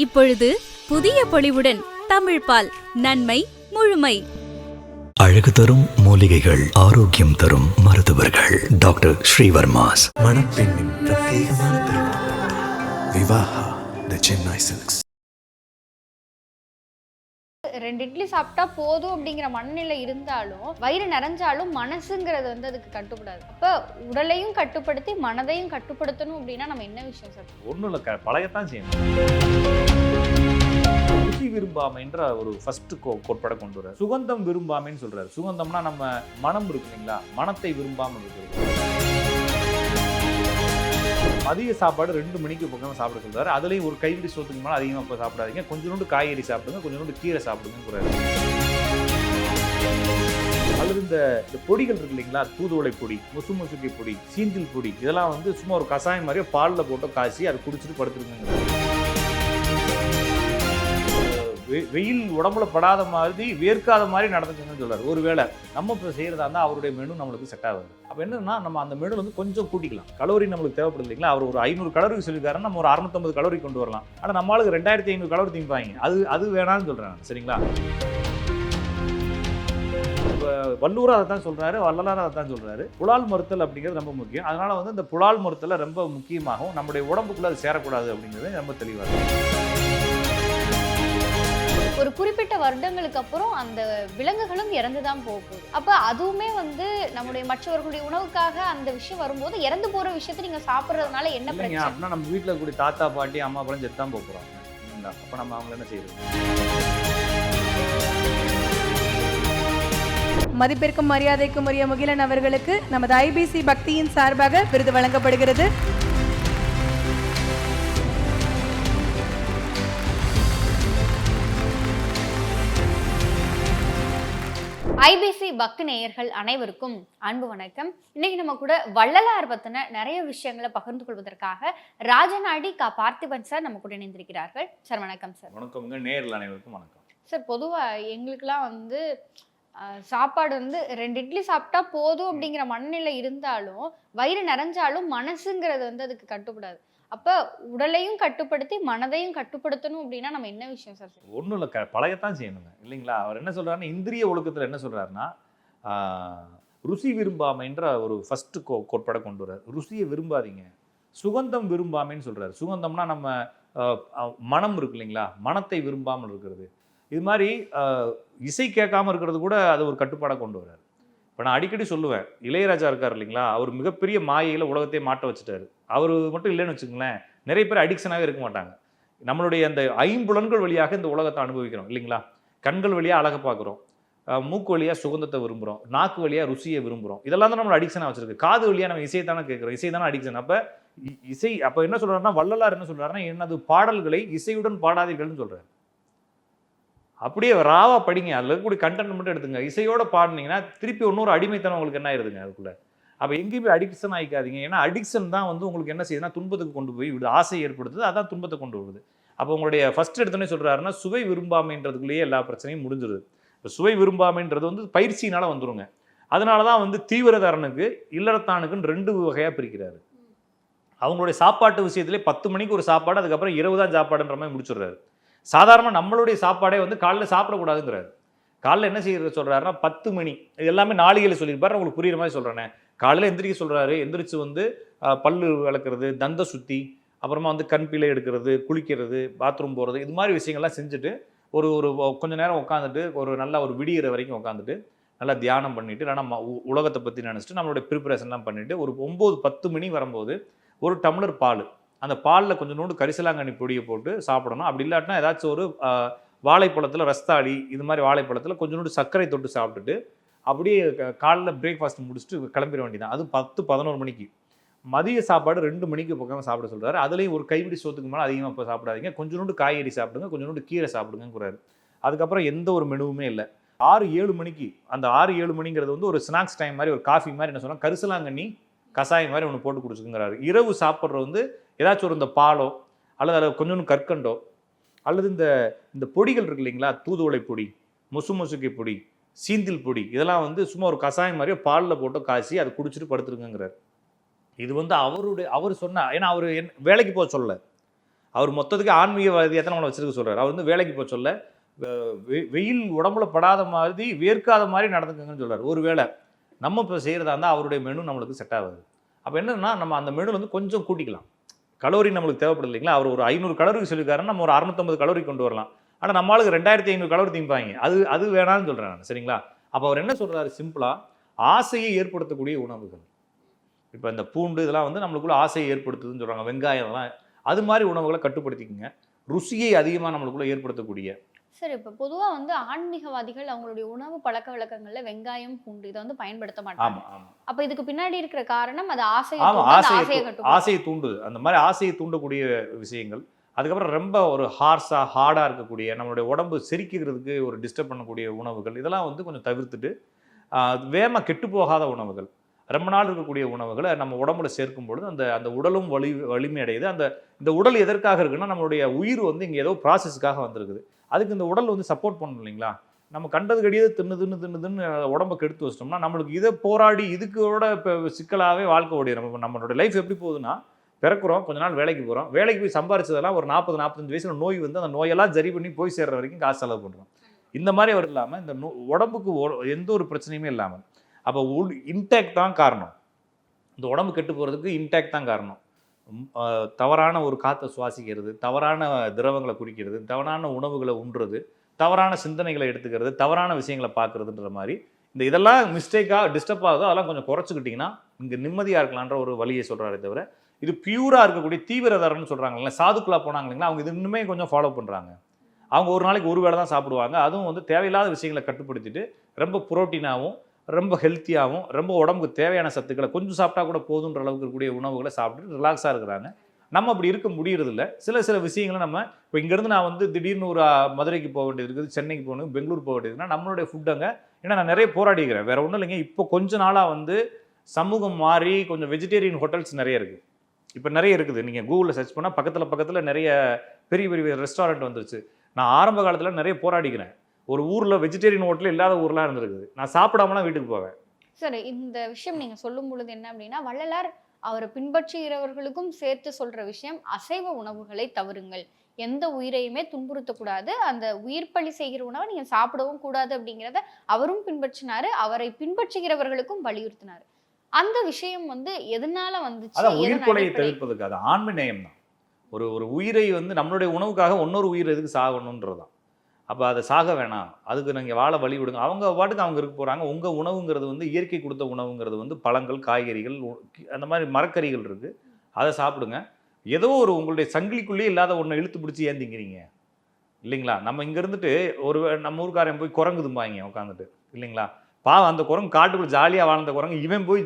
இப்பொழுது புதிய பொலிவுடன் தமிழ் பால் நன்மை முழுமை. அழகு தரும் மூலிகைகள் ஆரோக்கியம் தரும் மருத்துவர்கள். டாக்டர் ஸ்ரீவர்மாஸ். மணப்பெண்ணின் பிரத்யேகமான திருமணம். Vivaha the Chennai silks. ரெண்டு இட்லி சாப்பிட்டா போதும் அப்படிங்கிற மனநிலை இருந்தாலும் வயிறு நிறைஞ்சாலும் மனசுங்கிறது வந்து அதுக்கு கட்டுப்படாது. அப்ப உடலையும் கட்டுப்படுத்தி மனதையும் கட்டுப்படுத்தணும் அப்படின்னா நம்ம என்ன விஷயம் சார்? ஒன்றும் இல்லை க பழகத்தான் செய்யணும். ருசி விரும்பாமைன்ற ஒரு ஃபர்ஸ்ட் கோட்பட கொண்டு வர்றாரு. சுகந்தம் விரும்பாமைன்னு சொல்றாரு. சுகந்தம்னா நம்ம மனம் இருக்கு இல்லைங்களா? மனத்தை விரும்பாமல் இருக்கிறது மதிய சாப்பாடு ரெண்டு மணிக்கு பக்கம் சாப்பிட சொல்றாரு. அதுலேயும் ஒரு கைப்பிடி சோத்துக்கு மேலே அதிகமாக இப்போ சாப்பிடாதீங்க. கொஞ்சோண்டு காய்கறி சாப்பிடுங்க கொஞ்சோண்டு கீரை சாப்பிடுங்கிறாரு அல்லது இந்த இந்த பொடிகள் இருக்கு இல்லைங்களா? தூதுவளை பொடி முசு முசுக்கை பொடி சீந்தில் பொடி இதெல்லாம் வந்து சும்மா ஒரு கஷாயம் மாதிரியே பாலில் போட்டு காய்ச்சி அதை குடிச்சிட்டு படுத்துருக்குங்கிறாரு வெயில் உடம்புல படாத மாதிரி வேர்க்காத மாதிரி நடந்துச்சுன்னு சொல்றாரு. ஒருவேளை நம்ம இப்போ செய்யறதா இருந்தால் அவருடைய மெனு நம்மளுக்கு செட் ஆகாது. அப்போ என்னன்னா நம்ம அந்த மெனு வந்து கொஞ்சம் கூட்டிக்கலாம். கலோரி நம்மளுக்கு தேவைப்படுது இல்லைங்களா? அவர் ஒரு ஐநூறு கலோரி சொல்லியிருக்காரு நம்ம ஒரு அறுநூத்தம்பது கலோரி கொண்டு வரலாம். ஆனால் நம்மளுக்கு ரெண்டாயிரத்தி ஐநூறு கலோரி திம்பாங்க அது அது வேணாம்னு சொல்கிறேன் சரிங்களா? இப்ப அதை தான் சொல்கிறாரு வள்ளலாரும் அதை தான் சொல்கிறாரு புலால் மறுத்தல் அப்படிங்கிறது ரொம்ப முக்கியம். அதனால் வந்து இந்த புலால் மறுத்தலை ரொம்ப முக்கியமாகவும் நம்முடைய உடம்புக்குள்ள அது சேரக்கூடாது அப்படிங்கிறது ரொம்ப தெளிவாக இருக்குது ஒரு குறிப்பிட்ட வருடங்களுக்கு அப்புறம் அந்த விலங்குகளும் இறந்து தான் போக போகுது. அப்ப அதுவுமே வந்து நம்முடைய மற்றவர்களுடைய உணவுக்காக அந்த விஷயம் வரும்போது இறந்து போற விஷயத்தை நீங்க சாப்பிடுறதுனால என்ன பிரச்சனை? அப்படின்னா நம்ம வீட்டில் கூடிய தாத்தா பாட்டி அம்மா அப்புறம் செத்து தான் போக அப்போ நம்ம அவங்கள என்ன செய்யறது? மதிப்பிற்கும் மரியாதைக்கும் உரிய முகிலன் அவர்களுக்கு நமது ஐபிசி பக்தியின் சார்பாக விருது வழங்கப்படுகிறது. ஐபிசி பக்தி நேயர்கள் அனைவருக்கும் அன்பு வணக்கம். இன்னைக்கு நம்ம கூட வள்ளலார் பத்தின நிறைய விஷயங்களை பகிர்ந்து கொள்வதற்காக ராஜநாடி கா பார்த்திபன் சார் நம்ம கூட இணைந்திருக்கிறார்கள். சார் வணக்கம் சார். வணக்கம்ங்க. நேரில் அனைவருக்கும் வணக்கம். சார் பொதுவா எங்களுக்கெல்லாம் வந்து அஹ், சாப்பாடு வந்து ரெண்டு இட்லி சாப்பிட்டா போதும் அப்படிங்கிற மனநிலை இருந்தாலும் வயிறு நிறைஞ்சாலும் மனசுங்கிறது வந்து அதுக்கு கட்டுப்படாது. அப்ப உடலையும் கட்டுப்படுத்தி மனதையும் கட்டுப்படுத்தணும் அப்படின்னா நம்ம என்ன விஷயம் சார் ஒன்றும் இல்லை க பழகத்தான் செய்யணுங்க. இல்லைங்களா? அவர் என்ன சொல்கிறாருன்னா இந்திரிய ஒழுக்கத்தில் என்ன சொல்கிறாருன்னா ருசி விரும்பாமைன்ற ஒரு ஃபஸ்ட்டு கோ கோட்பாடை கொண்டு வரார் ருசியை விரும்பாதீங்க. சுகந்தம் விரும்பாமைன்னு சொல்கிறார் சுகந்தம்னா நம்ம மனம் இருக்கு இல்லைங்களா? மனத்தை விரும்பாமல் இருக்கிறது. இது மாதிரி இசை கேட்காமல் இருக்கிறது கூட அது ஒரு கட்டுப்பாடை கொண்டு வர்றாரு. இப்போ நான் அடிக்கடி சொல்லுவேன் இளையராஜா இருக்கார் இல்லைங்களா? அவர் மிகப்பெரிய மாயையில் உலகத்தையே மாட்ட வச்சுட்டாரு. அவர் மட்டும் இல்லைன்னு வச்சுங்களேன் நிறைய பேர் அடிக்ஷனாகவே இருக்க மாட்டாங்க. நம்மளுடைய அந்த ஐம்புலன்கள் வழியாக இந்த உலகத்தை அனுபவிக்கிறோம் இல்லைங்களா? கண்கள் வழியாக அழகை பார்க்குறோம் மூக்கு வழியாக சுகந்தத்தை விரும்புகிறோம் நாக்கு வழியாக ருசியை விரும்புகிறோம் இதெல்லாம் தான் நம்மளை அடிக்ஷனாக வச்சிருக்கு. காது வழியாக நம்ம இசையை தானே கேட்குறோம் இசை தானே அடிக்ஷன். அப்போ இசை அப்போ என்ன சொல்கிறாருன்னா வள்ளலார் என்ன சொல்கிறாருன்னா என்னது பாடல்களை இசையுடன் பாடாதீர்கள்னு சொல்கிறார் அப்படியே ராவா படிங்க. அதில் இருக்கக்கூடிய கண்டென்ட் மட்டும் எடுத்துங்க. இசையோட பாடினீங்கன்னா திருப்பி இன்னொரு அடிமைத்தனம் உங்களுக்கு என்ன ஆயிருதுங்க அதுக்குள்ளே? அப்போ எங்கேயுமே அடிக்ஷன் ஆகிக்காதீங்க ஏன்னா அடிக்ஷன் தான் வந்து உங்களுக்கு என்ன செய்யுதுன்னா துன்பத்துக்கு கொண்டு போய் விடுது. ஆசை ஏற்படுத்துது. அதான் துன்பத்தை கொண்டு வருது அப்போ உங்களுடைய ஃபஸ்ட் எடுத்தோன்னே சொல்கிறாருன்னா சுவை விரும்பாமைன்றதுக்குள்ளேயே எல்லா பிரச்சனையும் முடிஞ்சிருது. இப்போ சுவை விரும்பாமைன்றது வந்து பயிற்சினால் வந்துருங்க. அதனால தான் வந்து தீவிரதாரனுக்கு இல்லறத்தானுக்குன்னு ரெண்டு வகையாக பிரிக்கிறாரு. அவங்களுடைய சாப்பாட்டு விஷயத்திலே பத்து மணிக்கு ஒரு சாப்பாடு அதுக்கப்புறம் இரவு தான் சாப்பாடுன்ற மாதிரி முடிச்சிடுறாரு. சாதாரணமாக நம்மளுடைய சாப்பாடே வந்து காலைல சாப்பிடக்கூடாதுங்கிறாரு. காலைல என்ன செய்யறது சொல்கிறாருன்னா பத்து மணி. இது எல்லாமே நாளிகையில் சொல்லியிருப்பாரு. உங்களுக்கு புரியுற மாதிரி சொல்கிறேனே காலையில் எந்திரிக்க சொல்கிறாரு எந்திரிச்சு வந்து பல்லு விளக்குறது தந்த சுத்தி அப்புறமா வந்து கண் பிழை எடுக்கிறது குளிக்கிறது பாத்ரூம் போகிறது இது மாதிரி விஷயங்கள்லாம் செஞ்சுட்டு ஒரு ஒரு கொஞ்ச நேரம் உட்காந்துட்டு ஒரு நல்ல ஒரு விடியிற வரைக்கும் உட்காந்துட்டு நல்லா தியானம் பண்ணிவிட்டு இல்லைன்னா உ- உலகத்தை பற்றி நினச்சிட்டு நம்மளுடைய ப்ரிப்பரேஷன்லாம் பண்ணிவிட்டு ஒரு ஒம்பது பத்து மணி வரும்போது ஒரு டம்ளர் பால் அந்த பாலில் கொஞ்சோண்டு கரிசலாங்கண்ணி பொடியை போட்டு சாப்பிடணும். அப்படி இல்லாட்டினா ஏதாச்சும் ஒரு வாழைப்பழத்தில் ரஸ்தாளி இது மாதிரி வாழைப்பழத்தில் கொஞ்சோண்டு சர்க்கரை தொட்டு சாப்பிட்டுட்டு அப்படியே காலில் காலைல பிரேக்ஃபாஸ்ட் முடிச்சுட்டு கிளம்பிட வேண்டியதான் அது பத்து பதினோரு மணிக்கு. மதிய சாப்பாடு ரெண்டு மணிக்கு பக்கம் சாப்பிட சொல்கிறாரு அதுலேயும் ஒரு கைப்பிடி சோத்துக்கு மேலே அதிகமாக இப்போ சாப்பிடாதீங்க. கொஞ்சோண்டு காய்கறி சாப்பிடுங்க கொஞ்சோண்டு கீரை சாப்பிடுங்கிறாரு அதுக்கப்புறம் எந்த ஒரு மெனுவுமே இல்லை. ஆறு ஏழு மணிக்கு அந்த ஆறு ஏழு மணிங்கிறது வந்து ஒரு ஸ்நாக்ஸ் டைம் மாதிரி ஒரு காஃபி மாதிரி என்ன சொன்னால் கரிசலாங்கண்ணி கசாயம் மாதிரி ஒன்று போட்டு கொடுத்துக்குங்கிறாரு இரவு சாப்பிட்றது வந்து ஏதாச்சும் ஒரு இந்த பாலோ அல்லது அதில் கொஞ்சோண்டு கற்கண்டோ அல்லது இந்த இந்த பொடிகள் இருக்கு இல்லைங்களா? தூதுவளை பொடி முசு முசுக்கை பொடி சீந்தில் பொடி இதெல்லாம் வந்து சும்மா ஒரு கஷாயம் மாதிரியே பாலில் போட்டு காய்ச்சி அதை குடிச்சிட்டு படுத்துருங்கிறார் இது வந்து அவருடைய அவர் சொன்ன ஏன்னா அவர் என் வேலைக்கு போக சொல்ல. அவர் மொத்தத்துக்கு ஆன்மீகவாதியாக தான் நம்மளை வச்சிருக்க சொல்கிறார் அவர் வந்து வேலைக்கு போக சொல்ல. வெ- வெ- வெயில் உடம்புல படாத மாதிரி வேர்க்காத மாதிரி நடந்துக்கங்கன்னு ஒரு வேளை நம்ம இப்போ செய்கிறதா இருந்தால் அவருடைய மெனு நம்மளுக்கு செட் ஆகாது. அப்போ என்னன்னா நம்ம அந்த மெனு வந்து கொஞ்சம் கூட்டிக்கலாம். கலோரி நம்மளுக்கு தேவைப்படுது இல்லைங்களா? அவர் ஒரு ஐநூறு கலோரிக்கு சொல்லியிருக்காருன்னா நம்ம ஒரு அறுநூத்தம்பது கலோரி கொண்டு வரலாம். ஆனால் நம்மளுக்கு ரெண்டாயிரத்தி ஐநூறு கலோரி திம்பாங்க. அது அது வேணாம்னு சொல்கிறேன் நான் சரிங்களா? அப்போ அவர் என்ன சொல்கிறாரு சிம்பிளாக ஆசையை ஏற்படுத்தக்கூடிய உணவுகள். இப்போ இந்த பூண்டு இதெல்லாம் வந்து நம்மளுக்குள்ள ஆசையை ஏற்படுத்துதுன்னு சொல்கிறாங்க வெங்காயம் அது மாதிரி உணவுகளை கட்டுப்படுத்திக்கங்க. ருசியை அதிகமாக நம்மளுக்குள்ளே ஏற்படுத்தக்கூடிய சரி இப்போ பொதுவாக வந்து ஆன்மீகவாதிகள் அவங்களுடைய உணவு பழக்க வழக்கங்கள்ல வெங்காயம் பூண்டு இதை வந்து பயன்படுத்த மாட்டாங்க. அப்ப இதுக்கு பின்னாடி இருக்கிற காரணம் அது அந்த ஆசையை ஆசையை தூண்டுது. அந்த மாதிரி ஆசையை தூண்டக்கூடிய விஷயங்கள். அதுக்கப்புறம் ரொம்ப ஒரு ஹார்ஸாக ஹார்டாக இருக்கக்கூடிய நம்மளுடைய உடம்பு செரிக்கிறதுக்கு ஒரு டிஸ்டர்ப் பண்ணக்கூடிய உணவுகள் இதெல்லாம் வந்து கொஞ்சம் தவிர்த்துட்டு ஆஹ், வேகமா கெட்டு போகாத உணவுகள். ரொம்ப நாள் இருக்கக்கூடிய உணவுகளை நம்ம உடம்புல சேர்க்கும் பொழுது அந்த அந்த உடலும் வலி வலிமை அடையுது அந்த இந்த உடல் எதற்காக இருக்குன்னா நம்மளுடைய உயிர் வந்து இங்கே ஏதோ ப்ராசஸ்க்காக வந்திருக்குது. அதுக்கு இந்த உடல் வந்து சப்போர்ட் பண்ணணும் இல்லைங்களா? நம்ம கண்டது கடியது தின்னு தின்னு தின்னு தின்னு உடம்பை கெடுத்து வச்சிட்டோம்னா நம்மளுக்கு இதை போராடி இதுக்கோட இப்போ சிக்கலாகவே வாழ்க்கை ஓடிடும். நம்ம நம்மளோட லைஃப் எப்படி போகுதுன்னா பிறக்கிறோம் கொஞ்ச நாள் வேலைக்கு போகிறோம் வேலைக்கு போய் சம்பாரிச்சதெல்லாம் ஒரு நாற்பது நாற்பத்தஞ்சு வயசில் நோய் வந்து அந்த நோயெல்லாம் சரி பண்ணி போய் சேர்ற வரைக்கும் காசு செலவு பண்ணுறோம் இந்த மாதிரி அவர் இல்லாமல் இந்த நோ உடம்புக்கு எந்த ஒரு பிரச்சனையுமே இல்லாமல் அப்போ உள் இன்டேக் தான் காரணம். இந்த உடம்பு கெட்டு போகிறதுக்கு இன்டேக் தான் காரணம். தவறான ஒரு காற்றை சுவாசிக்கிறது தவறான திரவங்களை குடிக்கிறது தவறான உணவுகளை உண்றது தவறான சிந்தனைகளை எடுத்துக்கிறது தவறான விஷயங்களை பார்க்குறதுன்ற மாதிரி இந்த இதெல்லாம் மிஸ்டேக்காக டிஸ்டர்ப் ஆகுதோ அதெல்லாம் கொஞ்சம் குறைச்சிக்கிட்டிங்கன்னா இங்கே நிம்மதியாக இருக்கலான்ற ஒரு வழியை சொல்கிறாரே தவிர இது பியூராக இருக்கக்கூடிய தீவிரதாரன்னு சொல்கிறாங்களே சாதுக்குள்ளாக போனாங்க இல்லைங்களா அவங்க இது இன்னுமே கொஞ்சம் ஃபாலோ பண்ணுறாங்க அவங்க ஒரு நாளைக்கு ஒரு வேளை தான் சாப்பிடுவாங்க அதுவும் வந்து தேவையில்லாத விஷயங்களை கட்டுப்படுத்திட்டு ரொம்ப புரோட்டீனாகவும் ரொம்ப ஹெல்த்தியாகவும் ரொம்ப உடம்புக்கு தேவையான சத்துக்களை கொஞ்சம் சாப்பிட்டா கூட போதுன்ற அளவுக்கு இருக்கக்கூடிய உணவுகளை சாப்பிட்டு ரிலாக்ஸாக இருக்கிறாங்க. நம்ம அப்படி இருக்க முடியறதில்ல. சில சில விஷயங்களை நம்ம இப்போ இங்கேருந்து நான் வந்து திடீர்னு ஒரு மதுரைக்கு போக வேண்டியது இருக்குது சென்னைக்கு போகணும் பெங்களூர் போக வேண்டியதுன்னா நம்மளுடைய ஃபுட் அங்கே. ஏன்னா நான் நிறைய போராடிக்கிறேன். வேறு ஒன்றும் இல்லைங்க. இப்போ கொஞ்ச நாளாக வந்து சமூகம் மாறி கொஞ்சம் வெஜிடேரியன் ஹோட்டல்ஸ் நிறைய இருக்குது இப்போ நிறைய இருக்குது. நீங்கள் கூகுளில் சர்ச் பண்ணால் பக்கத்தில் பக்கத்தில் நிறைய பெரிய பெரிய ரெஸ்டாரண்ட் வந்துருச்சு. நான் ஆரம்ப காலத்தில் நிறைய போராடிக்கிறேன். ஒரு ஊரில் வெஜிடேரியன் ஹோட்டல் இல்லாத ஊர்லாம் இருந்திருக்குது. நான் சாப்பிடாமலாம் வீட்டுக்கு போவேன். சரி இந்த விஷயம் நீங்க சொல்லும் பொழுது என்ன அப்படின்னா வள்ளலார் அவரை பின்பற்றுகிறவர்களுக்கும் சேர்த்து சொல்ற விஷயம் அசைவ உணவுகளை தவறுங்கள். எந்த உயிரையுமே துன்புறுத்தக்கூடாது. அந்த உயிர் பலி செய்கிற உணவை நீங்க சாப்பிடவும் கூடாது அப்படிங்கிறத அவரும் பின்பற்றினாரு. அவரை பின்பற்றுகிறவர்களுக்கும் வலியுறுத்தினாரு. அந்த விஷயம் வந்து எதனால வந்துச்சு? உயிர் கொலையை தவிர்ப்பதுக்கு அது ஆண்மை நேயம் தான் ஒரு ஒரு உயிரை வந்து நம்மளுடைய உணவுக்காக இன்னொரு உயிர் எதுக்கு சாகணுன்றதான் அப்போ அதை சாக வேணாம். அதுக்கு நீங்கள் வாழ வழி விடுங்க. அவங்க பாட்டுக்கு அவங்க இருக்க போகிறாங்க உங்கள் உணவுங்கிறது வந்து இயற்கை கொடுத்த உணவுங்கிறது வந்து பழங்கள் காய்கறிகள் அந்த மாதிரி மரக்கறிகள் இருக்குது அதை சாப்பிடுங்க. ஏதோ ஒரு உங்களுடைய சங்கிலிக்குள்ளேயே இல்லாத ஒன்றை இழுத்து பிடிச்சி ஏந்திங்கிறீங்க இல்லைங்களா? நம்ம இங்கே இருந்துட்டு ஒரு வே- நம்ம ஊருக்காரன் போய் குரங்குதும்பாங்க உட்காந்துட்டு இல்லைங்களா? பாவம் அந்த குரங்கு காட்டுக்குள்ளே ஜாலியாக வாழ்ந்த குரங்கு இவன் போய்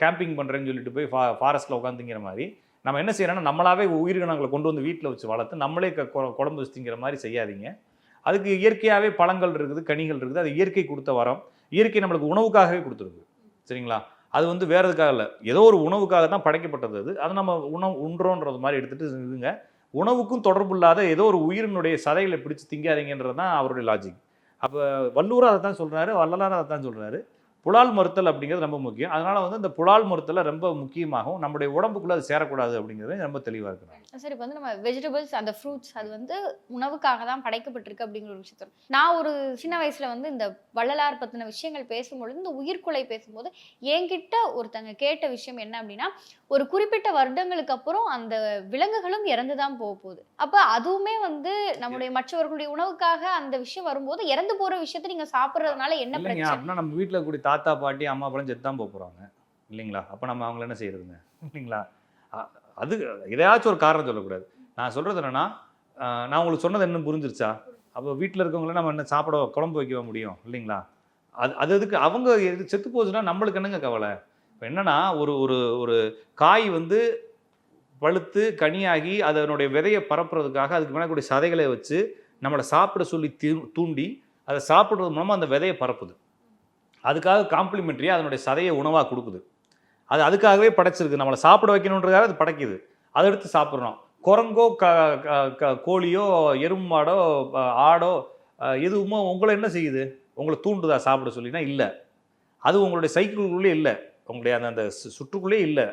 கேம்பிங் பண்ணுறேன்னு சொல்லிட்டு போய் ஃபா ஃபாரஸ்ட்டில் உட்காந்துங்கிற மாதிரி நம்ம என்ன செய்யறோம்னா நம்மளாவே உயிரினங்களை கொண்டு வந்து வீட்டில் வச்சு வளர்த்து நம்மளே கொ- குழம்பு வச்சு திங்கிற மாதிரி செய்யாதீங்க. அதுக்கு இயற்கையாகவே பழங்கள் இருக்குது கனிகள் இருக்குது அது இயற்கை கொடுத்த வரம். இயற்கை நம்மளுக்கு உணவுக்காகவே கொடுத்துருக்கு. சரிங்களா? அது வந்து வேற எதுக்காக இல்லை. ஏதோ ஒரு உணவுக்காக தான் படைக்கப்பட்டது அது. அதை நம்ம உணவு உண்றோன்றது மாதிரி எடுத்துகிட்டு இதுங்க உணவுக்கும் தொடர்பு இல்லாத ஏதோ ஒரு உயிரினுடைய சதைகளை பிடிச்சி திங்காதீங்கன்றது தான் அவருடைய லாஜிக் அப்போ வல்லூராக அதை தான் சொல்கிறாரு வள்ளலார் அதை தான் சொல்கிறாரு புலால் மறுத்தல் அப்படிங்கிறது ரொம்ப முக்கியம். அதனால வந்து இந்த புலால் மறுத்தலை ரொம்ப முக்கியமாகவும் நம்முடைய உடம்புக்குள்ளே அது சேரக்கூடாது அப்படிங்கிறது ரொம்ப தெளிவாக இருக்கிறாங்க சரி இப்போ வந்து நம்ம வெஜிடபிள்ஸ் அந்த ஃப்ரூட்ஸ் அது வந்து உணவுக்காக தான் படைக்கப்பட்டிருக்கு அப்படிங்கிற ஒரு விஷயத்த நான் ஒரு சின்ன வயசுல வந்து இந்த வள்ளலார் பத்தின விஷயங்கள் பேசும்பொழுது இந்த உயிர்கொலை பேசும்போது என்கிட்ட ஒருத்தங்க கேட்ட விஷயம் என்ன அப்படின்னா ஒரு குறிப்பிட்ட வருடங்களுக்கு அப்புறம் அந்த விலங்குகளும் இறந்து தான் போக போகுது. அப்ப அதுவுமே வந்து நம்முடைய மற்றவர்களுடைய உணவுக்காக அந்த விஷயம் வரும்போது இறந்து போற விஷயத்த நீங்க சாப்பிடுறதுனால என்ன பிரச்சனை? நம்ம வீட்டில் கூடிய தாத்தா பாட்டி அம்மா அப்பெல்லாம் செத்து தான் போக போகிறாங்க இல்லைங்களா? அப்போ நம்ம அவங்கள என்ன செய்யறதுங்க? இல்லைங்களா? அது எதையாச்சும் ஒரு காரணம் சொல்லக்கூடாது. நான் சொல்கிறது என்னென்னா நான் உங்களுக்கு சொன்னது என்ன புரிஞ்சிருச்சா? அப்போ வீட்டில் இருக்கவங்கள நம்ம என்ன சாப்பிட குழம்பு வைக்க முடியும் இல்லைங்களா? அது அது அதுக்கு அவங்க எது செத்து போச்சுன்னா நம்மளுக்கு என்னங்க கவலை? இப்போ என்னென்னா ஒரு ஒரு ஒரு காய் வந்து பழுத்து கனியாகி அதனுடைய விதையை பரப்புறதுக்காக அதுக்கு மேலே கூடிய சதைகளை வச்சு நம்மளை சாப்பிட சொல்லி தூண்டி அதை சாப்பிட்றது மூலமாக அந்த விதையை பரப்புது. அதுக்காக காம்ப்ளிமெண்ட்ரியாக அதனுடைய சதையை உணவாக கொடுக்குது. அது அதுக்காகவே படைச்சிருக்கு. நம்மளை சாப்பிட வைக்கணுன்றதாக அது படைக்குது. அதை எடுத்து சாப்பிட்றோம். குரங்கோ க க- க- கோழியோ எறும்பாடோ ஆடோ எதுவுமோ உங்களை என்ன செய்யுது? உங்களை தூண்டுதா சாப்பிட சொல்லினா இல்லை. அது உங்களுடைய சைக்கிள்குள்ளே இல்லை. உங்களுடைய அந்த அந்த சு- சுற்றுக்குள்ளே இல்லை.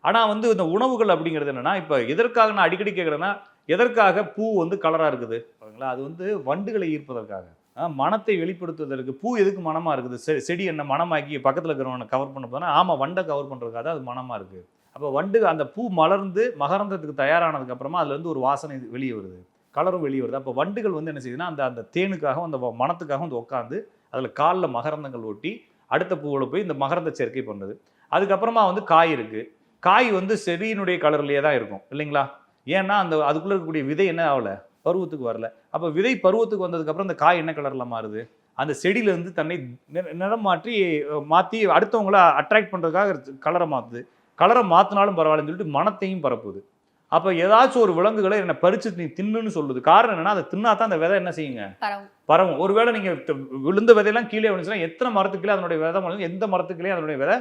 ஆனால் வந்து இந்த உணவுகள் அப்படிங்கிறது என்னென்னா இப்போ எதற்காக நான் அடிக்கடி கேட்குறேன்னா எதற்காக பூ வந்து கலராக இருக்குது? பாருங்களா அது வந்து வண்டுகளை ஈர்ப்பதற்காக. மனத்தை வெளிப்படுத்துவதற்கு பூ எதுக்கு மனமாக இருக்குது? செ- செடி என்ன மனமாக்கி பக்கத்தில் இருக்கிறவனை கவர் பண்ண போனால் ஆமாம் வண்டை கவர் பண்ணுறதுக்காக தான் அது மனமாக இருக்குது அப்போ வண்டு அந்த பூ மலர்ந்து மகரந்தத்துக்கு தயாரானதுக்கப்புறமா அதுலேருந்து ஒரு வாசனை வெளியே வருது. கலரும் வெளியே வருது. அப்போ வண்டுகள் வந்து என்ன செய்யுதுன்னா அந்த அந்த தேனுக்காகவும் அந்த வ- வந்து உட்காந்து அதில் காலில் மகரந்தங்கள் ஒட்டி அடுத்த பூவில் போய் இந்த மகரந்த சேர்க்கை பண்ணுது அதுக்கப்புறமா வந்து காய் இருக்குது காய் வந்து செடியினுடைய கலர்லேயே தான் இருக்கும். இல்லைங்களா? ஏன்னா அந்த அதுக்குள்ளே இருக்கக்கூடிய விதை என்ன ஆகலை? பருவத்துக்கு வரல. அப்போ விதை பருவத்துக்கு வந்ததுக்கப்புறம் அந்த காய் என்ன கலரில் மாறுது? அந்த செடியிலேருந்து தன்னை நிறம் மாற்றி மாற்றி அடுத்தவங்கள அட்ராக்ட் பண்ணுறதுக்காக கலரை மாற்றுது கலரை மாற்றினாலும் பரவாயில்லன்னு சொல்லிட்டு மனத்தையும் பரப்புது. அப்போ ஏதாச்சும் ஒரு விலங்குகளை என்னை பறிச்சு நீ தின்னுன்னு சொல்லுது. காரணம் என்னன்னா அதை தின்னா தான் அந்த விதை என்ன செய்யுங்க? பரவும். ஒருவேளை நீங்கள் விழுந்த விதையெல்லாம் கீழே விழுந்துச்சுன்னா எத்தனை மரத்துக்குள்ளே அதனுடைய விதை முளைக்கும்? எந்த மரத்துக்குள்ளே அதனுடைய விதை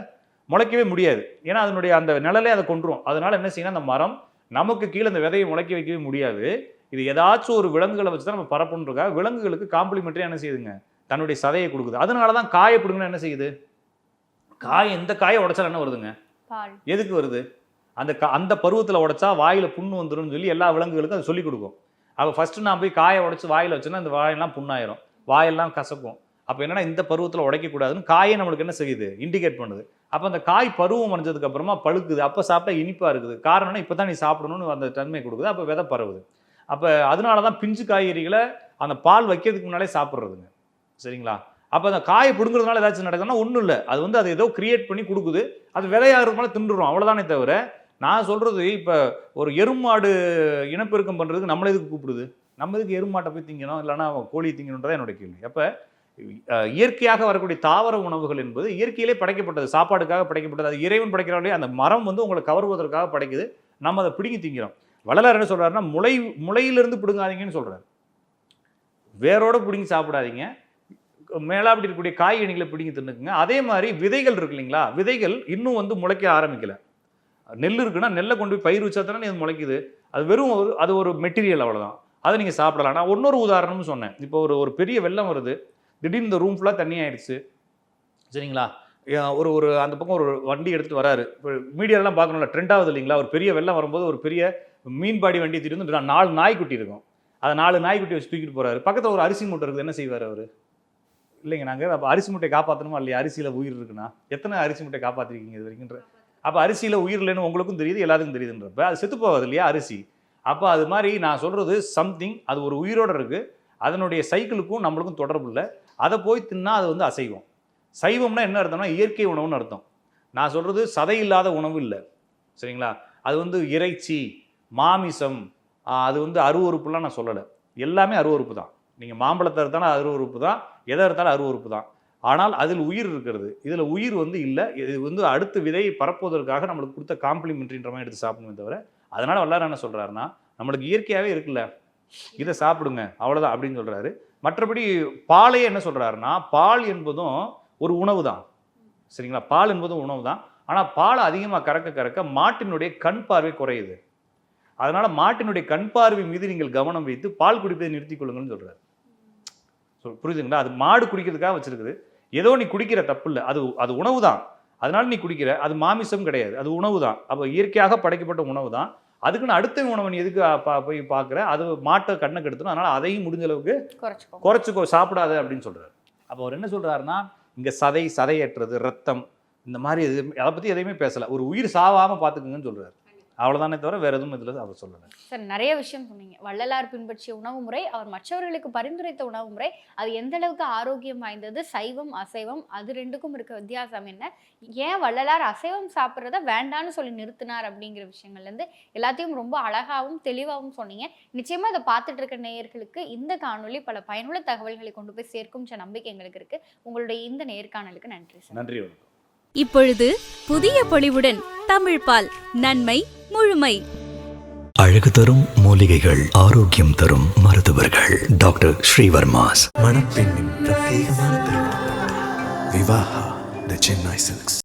முளைக்கவே முடியாது. ஏன்னா அதனுடைய அந்த நிழலே அதை கொன்றும் அதனால என்ன செய்யணும் அந்த மரம் நமக்கு கீழே அந்த விதையை முளைக்க வைக்கவே முடியாது. இது ஏதாச்சும் ஒரு விலங்குகளை வச்சு தான் நம்ம பரப்புன்றதுக்காக விலங்குகளுக்கு காம்ப்ளிமெண்ட்ரியாக என்ன செய்யுதுங்க? தன்னுடைய சதையை கொடுக்குது. அதனால தான் காயை பிடுங்கினா என்ன செய்யுது? காய் எந்த காயை உடைச்சாலும் என்ன வருதுங்க? எதுக்கு வருது? அந்த க அந்த பருவத்தில் உடைச்சா வாயில புண்ணு வந்துரும்னு சொல்லி எல்லா விலங்குகளுக்கும் அது சொல்லிக் கொடுக்கும். அப்போ ஃபஸ்ட்டு நான் போய் காயை உடைச்சு வாயில் வச்சேன்னா அந்த வாயெல்லாம் புண்ணாயிரும். வாயெல்லாம் கசக்கும். அப்போ என்னன்னா இந்த பருவத்தில் உடைக்கக்கூடாதுன்னு காயை நம்மளுக்கு என்ன செய்யுது? இண்டிகேட் பண்ணுது. அப்போ அந்த காய் பருவம் அடைஞ்சதுக்கு அப்புறமா பழுக்குது. அப்போ சாப்பிட்டா இனிப்பாக இருக்குது. காரணம்னா இப்போ தான் நீ சாப்பிடணும்னு அந்த தன்மை கொடுக்குது. அப்போ விதை பரவுது. அப்போ அதனால தான் பிஞ்சு காய்கறிகளை அந்த பால் வைக்கிறதுக்கு முன்னாலே சாப்பிட்றதுங்க. சரிங்களா? அப்போ அந்த காயை பிடுங்குறதுனால ஏதாச்சும் நடக்குதுன்னா ஒன்றும் இல்லை. அது வந்து அது ஏதோ கிரியேட் பண்ணி கொடுக்குது. அது விதையாகிறதுனால தின்றுடும் அவ்வளோதானே தவிர நான் சொல்கிறது இப்போ ஒரு எருமாடு இனப்பெருக்கம் பண்ணுறதுக்கு நம்மளை எதுக்கு கூப்பிடுது? நம்ம எதுக்கு எருமாட்டை போய் திங்கணும்? இல்லைன்னா கோழி திங்கணுன்றதான் என்னோட கேள்வி. அப்போ இயற்கையாக வரக்கூடிய தாவர உணவுகள் என்பது இயற்கையிலே படைக்கப்பட்டது. சாப்பாடுக்காக படைக்கப்பட்டது. அது இறைவன் படைக்கிறாலே அந்த மரம் வந்து உங்களை கவருவதற்காக படைக்குது. நம்ம அதை பிடுங்கி திங்கிறோம். வள்ளலார் என்ன சொல்கிறாருன்னா முளை முளையிலிருந்து பிடுங்காதீங்கன்னு சொல்கிறாரு வேரோடு பிடுங்கி சாப்பிடாதீங்க. மேலாப்படி இருக்கக்கூடிய காய்கனிகளை பிடிங்கி தின்னுக்குங்க. அதே மாதிரி விதைகள் இருக்கு இல்லைங்களா? விதைகள் இன்னும் வந்து முளைக்க ஆரம்பிக்கலை. நெல் இருக்குன்னா நெல்லை கொண்டு போய் பயிர் வச்சா தானே அது முளைக்குது. அது வெறும் ஒரு- அது ஒரு மெட்டீரியல் அவ்வளோதான் அதை நீங்கள் சாப்பிடலாம். நான் இன்னொரு உதாரணம்னு சொன்னேன். இப்போ ஒரு ஒரு பெரிய வெள்ளம் வருது. திடீர்னு இந்த ரூம் ஃபுல்லாக தண்ணி ஆயிடுச்சு. சரிங்களா? ஒரு ஒரு அந்த பக்கம் ஒரு வண்டி எடுத்துகிட்டு வராரு. இப்போ மீடியாலாம் பார்க்கணும்ல ட்ரெண்ட் ஆகுது இல்லைங்களா? ஒரு பெரிய வெள்ளம் வரும்போது ஒரு பெரிய மீன்பாடி வண்டி தூக்கிட்டு வந்து நாலு நாய்க்குட்டி இருக்கும். அதை நாலு நாய்க்குட்டி வச்சு தூக்கிட்டு போகிறாரு பக்கத்தில் ஒரு அரிசி மூட்டை இருக்குது என்ன செய்வார் அவர்? இல்லைங்க நாங்கள் அப்போ அரிசி மூட்டை காப்பாற்றணுமா இல்லையா? அரிசியில் உயிர் இருக்குண்ணா எத்தனை அரிசி மூட்டை காப்பாற்றிருக்கீங்க இது வரைக்கும்ன்ற. அப்போ அரிசியில் உயிர் இல்லைன்னு உங்களுக்கும் தெரியுது எல்லாத்துக்கும் தெரியுதுன்றப்ப அது செத்து போகாது இல்லையா அரிசி? அப்போ அது மாதிரி நான் சொல்கிறது சம்திங் அது ஒரு உயிரோட இருக்குது அதனுடைய சைக்கிளுக்கும் நம்மளுக்கும் தொடர்பு இல்லை. அதை போய் தின்னா அது வந்து அசைவம். சைவம்னா என்ன அர்த்தம்னா இயற்கை உணவுன்னு அர்த்தம். நான் சொல்கிறது சதை இல்லாத உணவு இல்லை. சரிங்களா? அது வந்து இறைச்சி மாமிசம் அது வந்து அருவறுப்புலாம் நான் சொல்லலை. எல்லாமே அருவறுப்பு தான். நீங்கள் மாம்பழத்தை எடுத்தாலும் அருவறுப்பு தான். எதை எடுத்தாலும் அருவறுப்பு தான். ஆனால் அதில் உயிர் இருக்கிறது. இதில் உயிர் வந்து இல்லை. இது வந்து அடுத்த விதையை பரப்புவதற்காக நம்மளுக்கு கொடுத்த காம்ப்ளிமெண்ட்ரின்ற மாதிரி எடுத்து சாப்பிடணுமே தவிர அதனால் வல்லார் என்ன சொல்கிறாருன்னா நம்மளுக்கு இயற்கையாகவே இருக்குல்ல. இதை சாப்பிடுங்க. அவ்வளோதான் அப்படின்னு சொல்கிறாரு மற்றபடி பாலையே என்ன சொல்கிறாருன்னா பால் என்பதும் ஒரு உணவு தான் சரிங்களா? பால் என்பதும் உணவு தான் ஆனால் பால் அதிகமாக கறக்க கறக்க மாட்டினுடைய கண் பார்வை குறையுது. அதனால மாட்டினுடைய கண் பார்வை மீது நீங்கள் கவனம் வைத்து பால் குடிப்பதை நிறுத்திக் கொள்ளுங்கள்னு சொல்றாரு. சொல் புரியுதுங்களா? அது மாடு குடிக்கிறதுக்காக வச்சிருக்குது. ஏதோ நீ குடிக்கிற தப்பு இல்லை. அது அது உணவு தான் அதனால நீ குடிக்கிற. அது மாமிசம் கிடையாது. அது உணவு தான் அப்போ இயற்கையாக படைக்கப்பட்ட உணவு தான் அதுக்குன்னு அடுத்த உணவை நீ எதுக்கு போய் பார்க்குற அது மாட்டை கண்ணை கெடுத்தணும் அதனால அதையும் முடிஞ்ச அளவுக்கு குறைச்சிக்கோ சாப்பிடாத அப்படின்னு சொல்றாரு. அப்போ அவர் என்ன சொல்றாருன்னா இங்கே சதை சதையற்றது ரத்தம் இந்த மாதிரி எது அதை பற்றி எதையுமே பேசலை. ஒரு உயிர் சாவாமல் பார்த்துக்குங்கன்னு சொல்கிறார் அவ்வளவுதானே தவிர வேற எதுவும் இதுல அவர் சொல்லல. சார் நிறைய விஷயம் சொன்னீங்க. வள்ளலார் பின்பற்றிய உணவு முறை அவர் மற்றவர்களுக்கு பரிந்துரைத்த உணவு முறை அது எந்த அளவுக்கு ஆரோக்கியம் வாய்ந்தது சைவம் அசைவம் அது ரெண்டுக்கும் இருக்க வித்தியாசம் என்ன? ஏன் வள்ளலார் அசைவம் சாப்பிட்றத வேண்டான்னு சொல்லி நிறுத்தினார் அப்படிங்கிற விஷயங்கள்ல இருந்து எல்லாத்தையும் ரொம்ப அழகாவும் தெளிவாகவும் சொன்னீங்க. நிச்சயமா இதை பார்த்துட்டு இருக்க நேயர்களுக்கு இந்த காணொளி பல பயனுள்ள தகவல்களை கொண்டு போய் சேர்க்கும் நம்பிக்கை எங்களுக்கு இருக்கு. உங்களுடைய இந்த நேர்காணலுக்கு நன்றி சார். நன்றி வணக்கம். இப்பொழுது புதிய பொலிவுடன் தமிழ்பால் நன்மை முழுமை. அழகு தரும் மூலிகைகள் ஆரோக்கியம் தரும் மருத்துவர்கள். டாக்டர் ஸ்ரீவர்மாஸ். மணப்பெண்ணின் பிரத்யேகமான திருமணம் விவாஹா த சென்னை சில்க்ஸ்.